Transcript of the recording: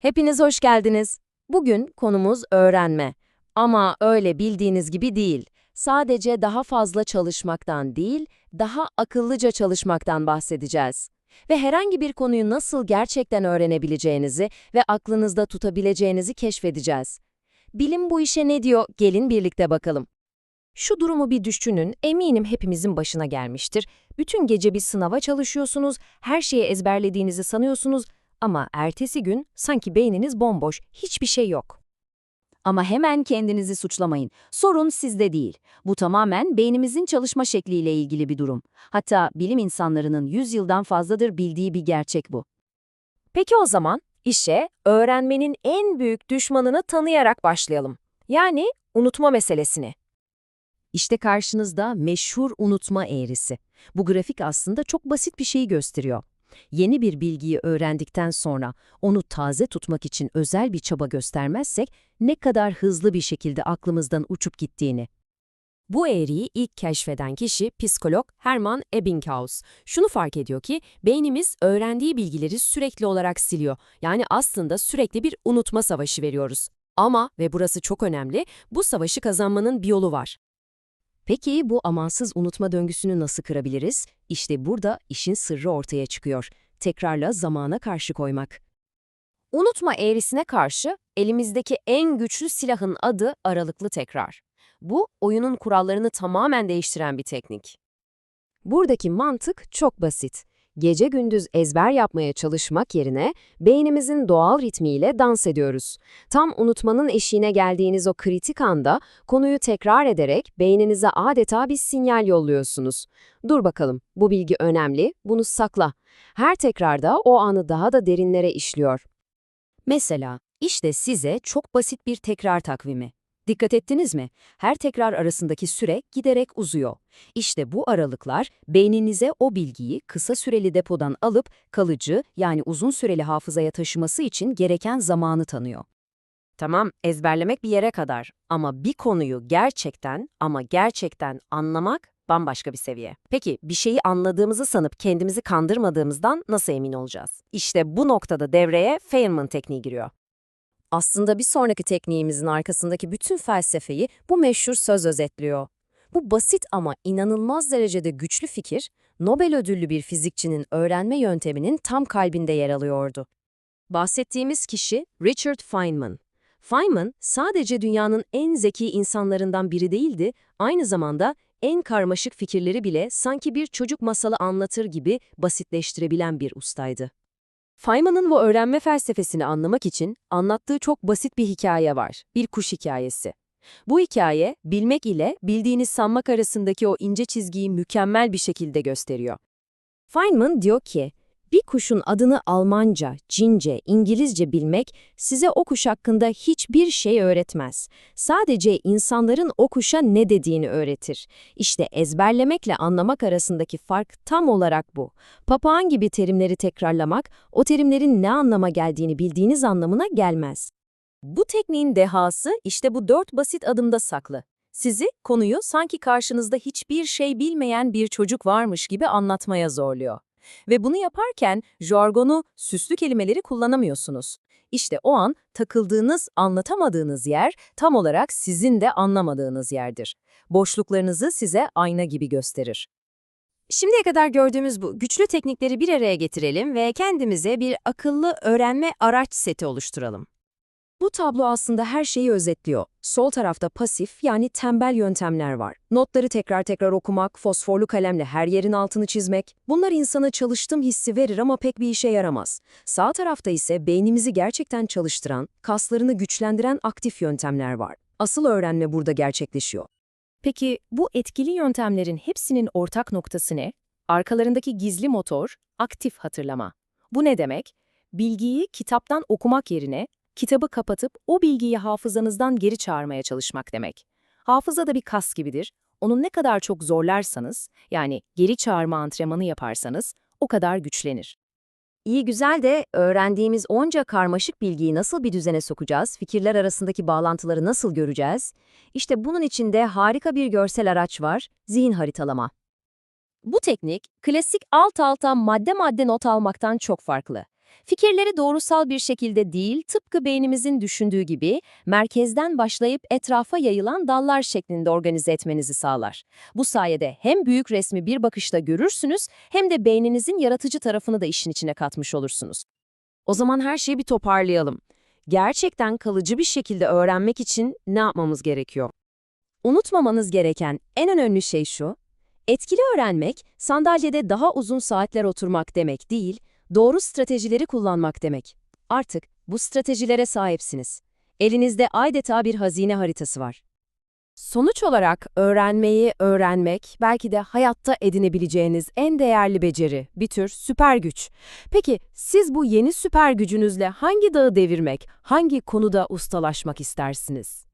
Hepiniz hoş geldiniz. Bugün konumuz öğrenme. Ama öyle bildiğiniz gibi değil. Sadece daha fazla çalışmaktan değil, daha akıllıca çalışmaktan bahsedeceğiz. Ve herhangi bir konuyu nasıl gerçekten öğrenebileceğinizi ve aklınızda tutabileceğinizi keşfedeceğiz. Bilim bu işe ne diyor? Gelin birlikte bakalım. Şu durumu bir düşünün, eminim hepimizin başına gelmiştir. Bütün gece bir sınava çalışıyorsunuz, her şeyi ezberlediğinizi sanıyorsunuz ama ertesi gün sanki beyniniz bomboş, hiçbir şey yok. Ama hemen kendinizi suçlamayın. Sorun sizde değil. Bu tamamen beynimizin çalışma şekliyle ilgili bir durum. Hatta bilim insanlarının 100 yıldan fazladır bildiği bir gerçek bu. Peki o zaman işe öğrenmenin en büyük düşmanını tanıyarak başlayalım. Yani unutma meselesini. İşte karşınızda meşhur unutma eğrisi. Bu grafik aslında çok basit bir şeyi gösteriyor. Yeni bir bilgiyi öğrendikten sonra onu taze tutmak için özel bir çaba göstermezsek ne kadar hızlı bir şekilde aklımızdan uçup gittiğini. Bu eğriyi ilk keşfeden kişi psikolog Hermann Ebbinghaus. Şunu fark ediyor ki beynimiz öğrendiği bilgileri sürekli olarak siliyor. Yani aslında sürekli bir unutma savaşı veriyoruz. Ama ve burası çok önemli, bu savaşı kazanmanın bir yolu var. Peki bu amansız unutma döngüsünü nasıl kırabiliriz? İşte burada işin sırrı ortaya çıkıyor. Tekrarla zamana karşı koymak. Unutma eğrisine karşı elimizdeki en güçlü silahın adı aralıklı tekrar. Bu, oyunun kurallarını tamamen değiştiren bir teknik. Buradaki mantık çok basit. Gece gündüz ezber yapmaya çalışmak yerine beynimizin doğal ritmiyle dans ediyoruz. Tam unutmanın eşiğine geldiğiniz o kritik anda konuyu tekrar ederek beyninize adeta bir sinyal yolluyorsunuz. Dur bakalım, bu bilgi önemli, bunu sakla. Her tekrarda o anı daha da derinlere işliyor. Mesela, işte size çok basit bir tekrar takvimi. Dikkat ettiniz mi? Her tekrar arasındaki süre giderek uzuyor. İşte bu aralıklar beyninize o bilgiyi kısa süreli depodan alıp kalıcı yani uzun süreli hafızaya taşıması için gereken zamanı tanıyor. Tamam, ezberlemek bir yere kadar ama bir konuyu gerçekten ama gerçekten anlamak bambaşka bir seviye. Peki bir şeyi anladığımızı sanıp kendimizi kandırmadığımızdan nasıl emin olacağız? İşte bu noktada devreye Feynman tekniği giriyor. Aslında bir sonraki tekniğimizin arkasındaki bütün felsefeyi bu meşhur söz özetliyor. Bu basit ama inanılmaz derecede güçlü fikir, Nobel ödüllü bir fizikçinin öğrenme yönteminin tam kalbinde yer alıyordu. Bahsettiğimiz kişi Richard Feynman. Feynman sadece dünyanın en zeki insanlarından biri değildi, aynı zamanda en karmaşık fikirleri bile sanki bir çocuk masalı anlatır gibi basitleştirebilen bir ustaydı. Feynman'ın bu öğrenme felsefesini anlamak için anlattığı çok basit bir hikaye var. Bir kuş hikayesi. Bu hikaye, bilmek ile bildiğiniz sanmak arasındaki o ince çizgiyi mükemmel bir şekilde gösteriyor. Feynman diyor ki, bir kuşun adını Almanca, Çince, İngilizce bilmek size o kuş hakkında hiçbir şey öğretmez. Sadece insanların o kuşa ne dediğini öğretir. İşte ezberlemekle anlamak arasındaki fark tam olarak bu. Papağan gibi terimleri tekrarlamak, o terimlerin ne anlama geldiğini bildiğiniz anlamına gelmez. Bu tekniğin dehası işte bu dört basit adımda saklı. Sizi, konuyu sanki karşınızda hiçbir şey bilmeyen bir çocuk varmış gibi anlatmaya zorluyor. Ve bunu yaparken jargonu, süslü kelimeleri kullanamıyorsunuz. İşte o an takıldığınız, anlatamadığınız yer tam olarak sizin de anlamadığınız yerdir. Boşluklarınızı size ayna gibi gösterir. Şimdiye kadar gördüğümüz bu güçlü teknikleri bir araya getirelim ve kendimize bir akıllı öğrenme araç seti oluşturalım. Bu tablo aslında her şeyi özetliyor. Sol tarafta pasif yani tembel yöntemler var. Notları tekrar tekrar okumak, fosforlu kalemle her yerin altını çizmek. Bunlar insana çalıştım hissi verir ama pek bir işe yaramaz. Sağ tarafta ise beynimizi gerçekten çalıştıran, kaslarını güçlendiren aktif yöntemler var. Asıl öğrenme burada gerçekleşiyor. Peki bu etkili yöntemlerin hepsinin ortak noktası ne? Arkalarındaki gizli motor, aktif hatırlama. Bu ne demek? Bilgiyi kitaptan okumak yerine kitabı kapatıp o bilgiyi hafızanızdan geri çağırmaya çalışmak demek. Hafıza da bir kas gibidir. Onu ne kadar çok zorlarsanız, yani geri çağırma antrenmanı yaparsanız, o kadar güçlenir. İyi güzel de öğrendiğimiz onca karmaşık bilgiyi nasıl bir düzene sokacağız, fikirler arasındaki bağlantıları nasıl göreceğiz? İşte bunun için de harika bir görsel araç var, zihin haritalama. Bu teknik, klasik alt alta madde madde not almaktan çok farklı. Fikirleri doğrusal bir şekilde değil, tıpkı beynimizin düşündüğü gibi merkezden başlayıp etrafa yayılan dallar şeklinde organize etmenizi sağlar. Bu sayede hem büyük resmi bir bakışta görürsünüz hem de beyninizin yaratıcı tarafını da işin içine katmış olursunuz. O zaman her şeyi bir toparlayalım. Gerçekten kalıcı bir şekilde öğrenmek için ne yapmamız gerekiyor? Unutmamanız gereken en önemli şey şu, etkili öğrenmek sandalyede daha uzun saatler oturmak demek değil, doğru stratejileri kullanmak demek. Artık bu stratejilere sahipsiniz. Elinizde adeta bir hazine haritası var. Sonuç olarak öğrenmeyi öğrenmek belki de hayatta edinebileceğiniz en değerli beceri, bir tür süper güç. Peki siz bu yeni süper gücünüzle hangi dağı devirmek, hangi konuda ustalaşmak istersiniz?